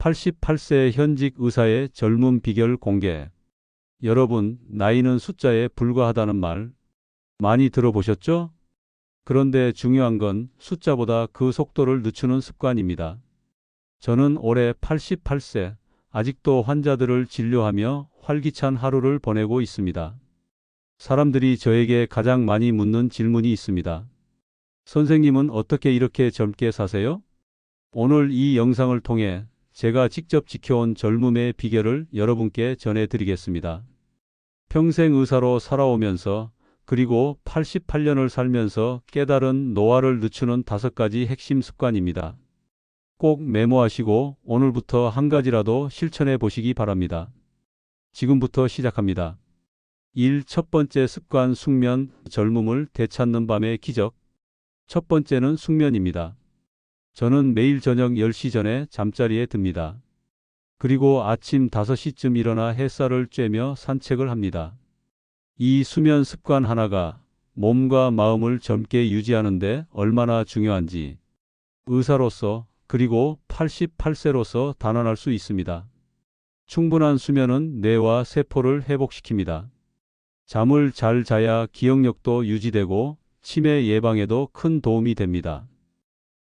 88세 현직 의사의 젊음 비결 공개. 여러분, 나이는 숫자에 불과하다는 말 많이 들어보셨죠? 그런데 중요한 건 숫자보다 그 속도를 늦추는 습관입니다. 저는 올해 88세, 아직도 환자들을 진료하며 활기찬 하루를 보내고 있습니다. 사람들이 저에게 가장 많이 묻는 질문이 있습니다. 선생님은 어떻게 이렇게 젊게 사세요? 오늘 이 영상을 통해 제가 직접 지켜온 젊음의 비결을 여러분께 전해드리겠습니다. 평생 의사로 살아오면서 그리고 88년을 살면서 깨달은 노화를 늦추는 다섯 가지 핵심 습관입니다. 꼭 메모하시고 오늘부터 한 가지라도 실천해 보시기 바랍니다. 지금부터 시작합니다. 1. 첫 번째 습관 숙면, 젊음을 되찾는 밤의 기적. 첫 번째는 숙면입니다. 저는 매일 저녁 10시 전에 잠자리에 듭니다. 그리고 아침 5시쯤 일어나 햇살을 쬐며 산책을 합니다. 이 수면 습관 하나가 몸과 마음을 젊게 유지하는데 얼마나 중요한지 의사로서 그리고 88세로서 단언할 수 있습니다. 충분한 수면은 뇌와 세포를 회복시킵니다. 잠을 잘 자야 기억력도 유지되고 치매 예방에도 큰 도움이 됩니다.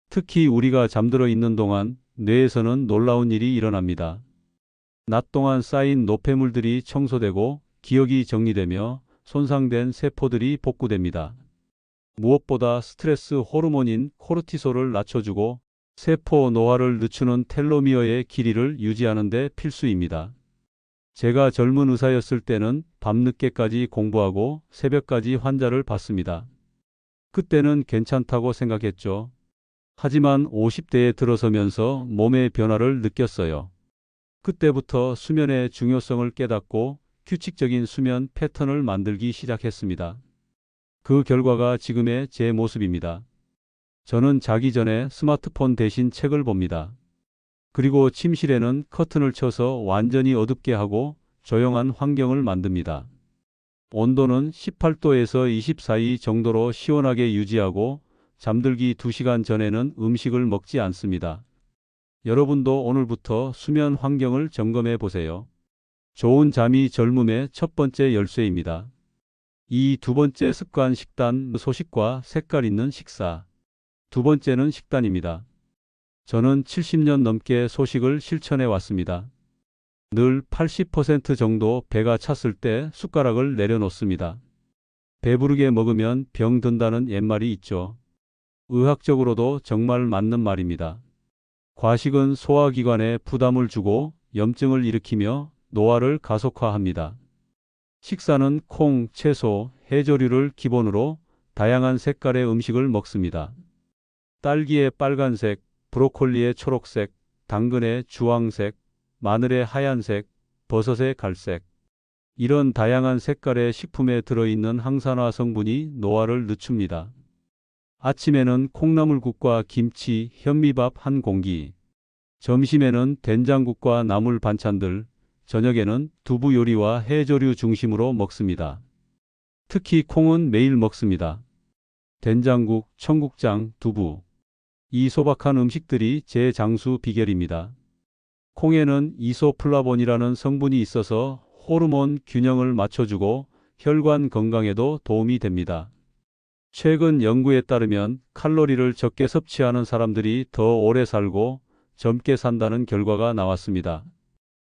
특히 우리가 잠들어 있는 동안 뇌에서는 놀라운 일이 일어납니다. 낮 동안 쌓인 노폐물들이 청소되고 기억이 정리되며 손상된 세포들이 복구됩니다. 무엇보다 스트레스 호르몬인 코르티솔을 낮춰주고 세포 노화를 늦추는 텔로미어의 길이를 유지하는 데 필수입니다. 제가 젊은 의사였을 때는 밤늦게까지 공부하고 새벽까지 환자를 봤습니다. 그때는 괜찮다고 생각했죠. 하지만 50대에 들어서면서 몸의 변화를 느꼈어요. 그때부터 수면의 중요성을 깨닫고 규칙적인 수면 패턴을 만들기 시작했습니다. 그 결과가 지금의 제 모습입니다. 저는 자기 전에 스마트폰 대신 책을 봅니다. 그리고 침실에는 커튼을 쳐서 완전히 어둡게 하고 조용한 환경을 만듭니다. 온도는 18도에서 24도 정도로 시원하게 유지하고 잠들기 2시간 전에는 음식을 먹지 않습니다. 여러분도 오늘부터 수면 환경을 점검해 보세요. 좋은 잠이 젊음의 첫 번째 열쇠입니다. 이 두 번째 습관 식단 소식과 색깔 있는 식사. 두 번째는 식단입니다. 저는 70년 넘게 소식을 실천해 왔습니다. 늘 80% 정도 배가 찼을 때 숟가락을 내려놓습니다. 배부르게 먹으면 병 든다는 옛말이 있죠. 의학적으로도 정말 맞는 말입니다. 과식은 소화기관에 부담을 주고 염증을 일으키며 노화를 가속화합니다. 식사는 콩, 채소, 해조류를 기본으로 다양한 색깔의 음식을 먹습니다. 딸기의 빨간색, 브로콜리의 초록색, 당근의 주황색, 마늘의 하얀색, 버섯의 갈색. 이런 다양한 색깔의 식품에 들어있는 항산화 성분이 노화를 늦춥니다. 아침에는 콩나물국과 김치, 현미밥 한 공기. 점심에는 된장국과 나물 반찬들, 저녁에는 두부 요리와 해조류 중심으로 먹습니다. 특히 콩은 매일 먹습니다. 된장국, 청국장, 두부. 이 소박한 음식들이 제 장수 비결입니다. 콩에는 이소플라본이라는 성분이 있어서 호르몬 균형을 맞춰주고 혈관 건강에도 도움이 됩니다. 최근 연구에 따르면 칼로리를 적게 섭취하는 사람들이 더 오래 살고 젊게 산다는 결과가 나왔습니다.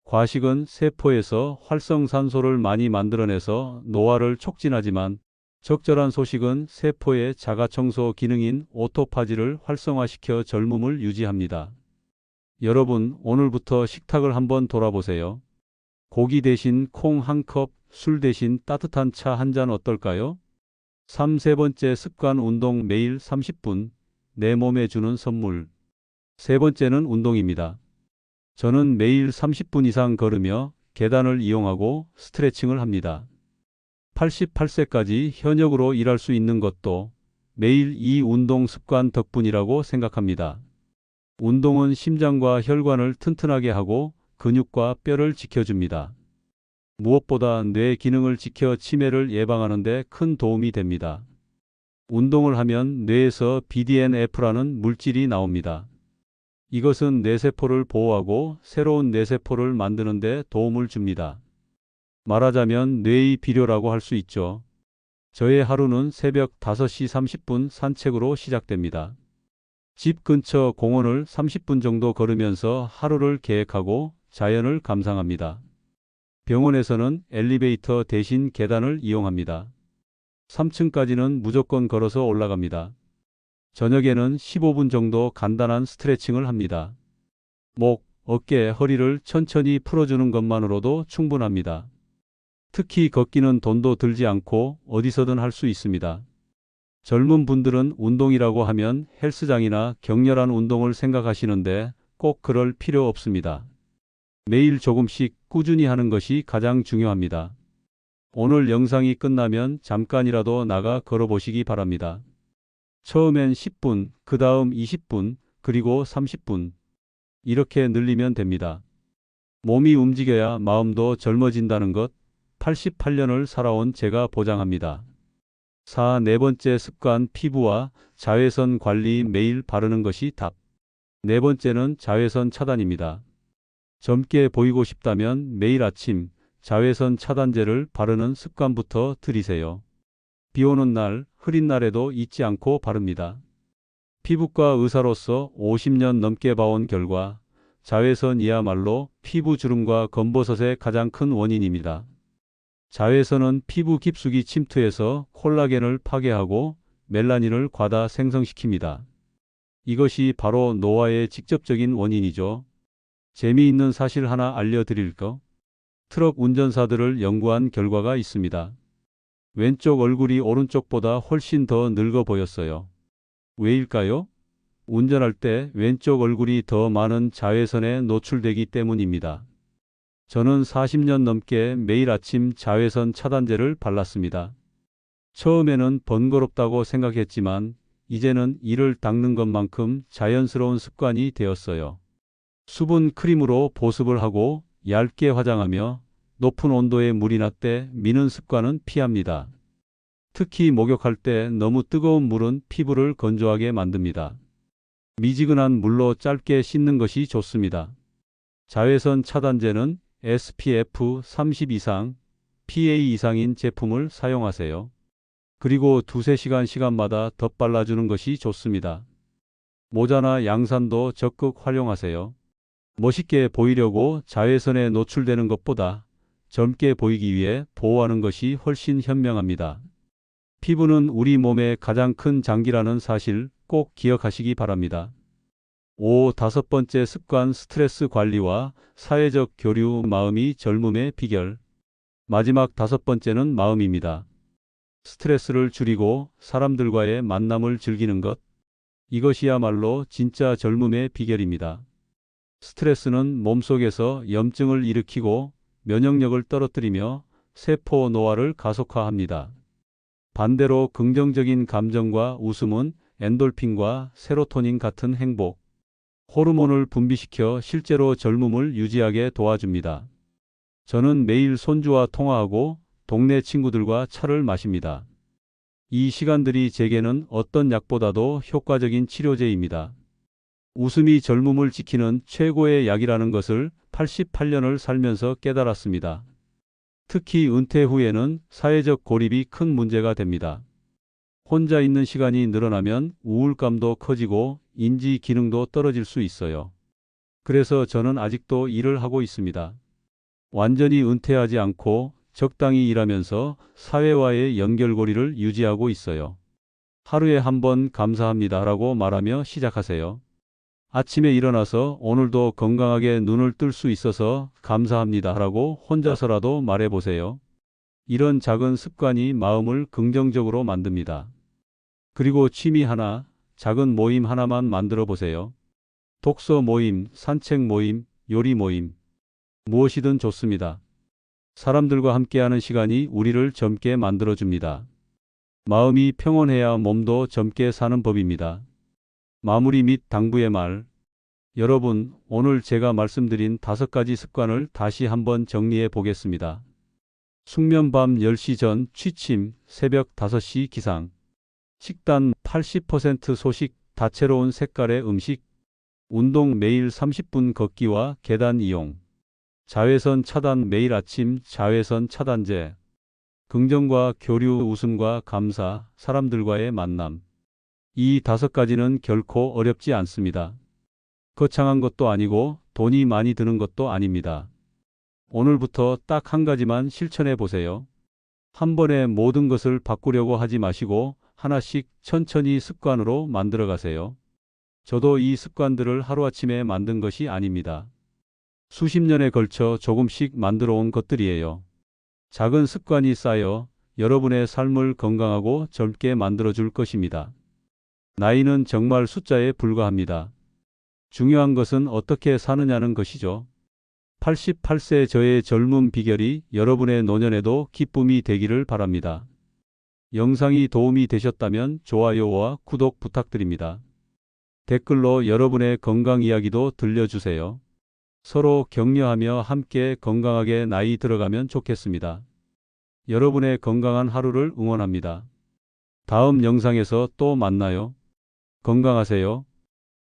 과식은 세포에서 활성산소를 많이 만들어내서 노화를 촉진하지만 적절한 소식은 세포의 자가청소 기능인 오토파지를 활성화시켜 젊음을 유지합니다. 여러분, 오늘부터 식탁을 한번 돌아보세요. 고기 대신 콩 한 컵, 술 대신 따뜻한 차 한 잔 어떨까요? 3. 세 번째 습관 운동 매일 30분, 내 몸에 주는 선물. 세 번째는 운동입니다. 저는 매일 30분 이상 걸으며 계단을 이용하고 스트레칭을 합니다. 88세까지 현역으로 일할 수 있는 것도 매일 이 운동 습관 덕분이라고 생각합니다. 운동은 심장과 혈관을 튼튼하게 하고 근육과 뼈를 지켜줍니다. 무엇보다 뇌 기능을 지켜 치매를 예방하는 데 큰 도움이 됩니다. 운동을 하면 뇌에서 BDNF라는 물질이 나옵니다. 이것은 뇌세포를 보호하고 새로운 뇌세포를 만드는 데 도움을 줍니다. 말하자면 뇌의 비료라고 할 수 있죠. 저의 하루는 새벽 5시 30분 산책으로 시작됩니다. 집 근처 공원을 30분 정도 걸으면서 하루를 계획하고 자연을 감상합니다. 병원에서는 엘리베이터 대신 계단을 이용합니다. 3층까지는 무조건 걸어서 올라갑니다. 저녁에는 15분 정도 간단한 스트레칭을 합니다. 목, 어깨, 허리를 천천히 풀어주는 것만으로도 충분합니다. 특히 걷기는 돈도 들지 않고 어디서든 할 수 있습니다. 젊은 분들은 운동이라고 하면 헬스장이나 격렬한 운동을 생각하시는데 꼭 그럴 필요 없습니다. 매일 조금씩 꾸준히 하는 것이 가장 중요합니다. 오늘 영상이 끝나면 잠깐이라도 나가 걸어보시기 바랍니다. 처음엔 10분, 그 다음 20분, 그리고 30분. 이렇게 늘리면 됩니다. 몸이 움직여야 마음도 젊어진다는 것 88년을 살아온 제가 보장합니다. 4. 네 번째 습관 피부와 자외선 관리 매일 바르는 것이 답. 네 번째는 자외선 차단입니다. 젊게 보이고 싶다면 매일 아침 자외선 차단제를 바르는 습관부터 들이세요. 비 오는 날, 흐린 날에도 잊지 않고 바릅니다. 피부과 의사로서 50년 넘게 봐온 결과 자외선이야말로 피부 주름과 검버섯의 가장 큰 원인입니다. 자외선은 피부 깊숙이 침투해서 콜라겐을 파괴하고 멜라닌을 과다 생성시킵니다. 이것이 바로 노화의 직접적인 원인이죠. 재미있는 사실 하나 알려드릴까? 트럭 운전사들을 연구한 결과가 있습니다. 왼쪽 얼굴이 오른쪽보다 훨씬 더 늙어 보였어요. 왜일까요? 운전할 때 왼쪽 얼굴이 더 많은 자외선에 노출되기 때문입니다. 저는 40년 넘게 매일 아침 자외선 차단제를 발랐습니다. 처음에는 번거롭다고 생각했지만 이제는 이를 닦는 것만큼 자연스러운 습관이 되었어요. 수분 크림으로 보습을 하고 얇게 화장하며 높은 온도에 물이 날때 미는 습관은 피합니다. 특히 목욕할 때 너무 뜨거운 물은 피부를 건조하게 만듭니다. 미지근한 물로 짧게 씻는 것이 좋습니다. 자외선 차단제는 SPF 30 이상, PA 이상인 제품을 사용하세요. 그리고 두세 시간 시간마다 덧발라주는 것이 좋습니다. 모자나 양산도 적극 활용하세요. 멋있게 보이려고 자외선에 노출되는 것보다 젊게 보이기 위해 보호하는 것이 훨씬 현명합니다. 피부는 우리 몸의 가장 큰 장기라는 사실 꼭 기억하시기 바랍니다. 5. 다섯 번째 습관 스트레스 관리와 사회적 교류 마음이 젊음의 비결. 마지막 다섯 번째는 마음입니다. 스트레스를 줄이고 사람들과의 만남을 즐기는 것. 이것이야말로 진짜 젊음의 비결입니다. 스트레스는 몸속에서 염증을 일으키고 면역력을 떨어뜨리며 세포 노화를 가속화합니다. 반대로 긍정적인 감정과 웃음은 엔돌핀과 세로토닌 같은 행복, 호르몬을 분비시켜 실제로 젊음을 유지하게 도와줍니다. 저는 매일 손주와 통화하고 동네 친구들과 차를 마십니다. 이 시간들이 제게는 어떤 약보다도 효과적인 치료제입니다. 웃음이 젊음을 지키는 최고의 약이라는 것을 88년을 살면서 깨달았습니다. 특히 은퇴 후에는 사회적 고립이 큰 문제가 됩니다. 혼자 있는 시간이 늘어나면 우울감도 커지고 인지 기능도 떨어질 수 있어요. 그래서 저는 아직도 일을 하고 있습니다. 완전히 은퇴하지 않고 적당히 일하면서 사회와의 연결고리를 유지하고 있어요. 하루에 한 번 감사합니다라고 말하며 시작하세요. 아침에 일어나서 오늘도 건강하게 눈을 뜰 수 있어서 감사합니다 라고 혼자서라도 말해보세요. 이런 작은 습관이 마음을 긍정적으로 만듭니다. 그리고 취미 하나, 작은 모임 하나만 만들어 보세요. 독서 모임, 산책 모임, 요리 모임. 무엇이든 좋습니다. 사람들과 함께하는 시간이 우리를 젊게 만들어줍니다. 마음이 평온해야 몸도 젊게 사는 법입니다. 마무리 및 당부의 말. 여러분, 오늘 제가 말씀드린 다섯 가지 습관을 다시 한번 정리해 보겠습니다. 숙면 밤 10시 전 취침, 새벽 5시 기상. 식단 80% 소식, 다채로운 색깔의 음식. 운동 매일 30분 걷기와 계단 이용. 자외선 차단 매일 아침 자외선 차단제. 긍정과 교류, 웃음과 감사, 사람들과의 만남. 이 다섯 가지는 결코 어렵지 않습니다. 거창한 것도 아니고 돈이 많이 드는 것도 아닙니다. 오늘부터 딱 한 가지만 실천해 보세요. 한 번에 모든 것을 바꾸려고 하지 마시고 하나씩 천천히 습관으로 만들어 가세요. 저도 이 습관들을 하루아침에 만든 것이 아닙니다. 수십 년에 걸쳐 조금씩 만들어 온 것들이에요. 작은 습관이 쌓여 여러분의 삶을 건강하고 젊게 만들어 줄 것입니다. 나이는 정말 숫자에 불과합니다. 중요한 것은 어떻게 사느냐는 것이죠. 88세 저의 젊은 비결이 여러분의 노년에도 기쁨이 되기를 바랍니다. 영상이 도움이 되셨다면 좋아요와 구독 부탁드립니다. 댓글로 여러분의 건강 이야기도 들려주세요. 서로 격려하며 함께 건강하게 나이 들어가면 좋겠습니다. 여러분의 건강한 하루를 응원합니다. 다음 영상에서 또 만나요. 건강하세요.